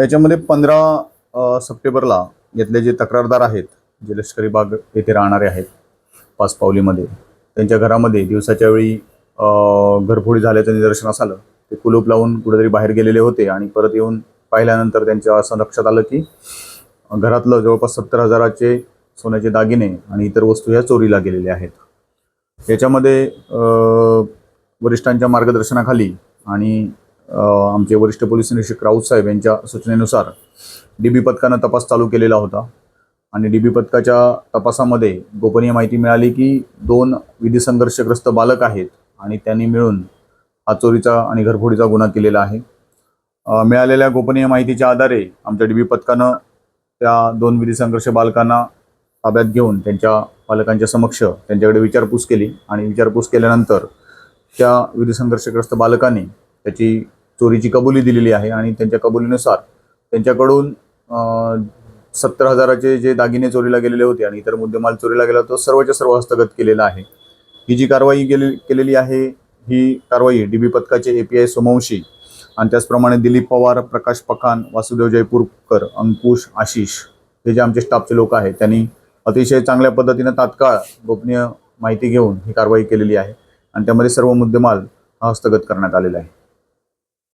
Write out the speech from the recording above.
याच्यामध्ये पंधरा सप्टेंबरला यातले जे तक्रारदार आहेत जे लष्करी बाग येथे राहणारे आहेत पाच पावलीमध्ये त्यांच्या घरामध्ये दिवसाच्या वेळी घरफोडी झाल्याचं निदर्शनास आलं. ते कुलूप लावून कुठेतरी बाहेर गेलेले होते आणि परत येऊन पाहिल्यानंतर त्यांच्या असं लक्षात आलं की घरातलं जवळपास सत्तर हजाराचे सोन्याचे दागिने आणि इतर वस्तू ह्या चोरीला गेलेल्या आहेत. याच्यामध्ये वरिष्ठांच्या मार्गदर्शनाखाली आणि आमचे वरिष्ठ पोलीस निरीक्षक राऊत साहेब यांच्या सूचनेनुसार डी बी पथकानं तपास चालू केलेला होता. आणि डी बी पथकाच्या तपासामध्ये गोपनीय माहिती मिळाली की दोन विधी संघर्षग्रस्त बालक आहेत आणि त्यांनी मिळून हा चोरीचा आणि घरफोडीचा गुन्हा केलेला आहे. मिळालेल्या गोपनीय माहितीच्या आधारे आमच्या डी बी पथकानं त्या दोन विधी संघर्ष बालकांना ताब्यात घेऊन त्यांच्या पालकांच्या समक्ष त्यांच्याकडे विचारपूस केली. आणि विचारपूस केल्यानंतर त्या विधी संघर्षग्रस्त बालकांनी त्याची चोरीची कबुली दिलेली आहे आणि त्यांच्या कबुलीनुसार त्यांच्याकडून सत्तर हजाराचे जे दागिने चोरीला गेलेले होते आणि इतर मुद्देमाल चोरीला गेला तो सर्वच्या सर्व हस्तगत केलेला आहे. ही जी कारवाई केली केलेली आहे ही कारवाई डी बी पथकाचे ए पी आय सोमवंशी आणि त्याचप्रमाणे दिलीप पवार प्रकाश पखान वासुदेव जयपूरकर अंकुश आशिष हे जे आमचे स्टाफचे लोक आहेत त्यांनी अतिशय चांगल्या पद्धतीनं तात्काळ गोपनीय माहिती घेऊन ही कारवाई केलेली आहे आणि त्यामध्ये सर्व मुद्देमाल हा हस्तगत करण्यात आलेला आहे.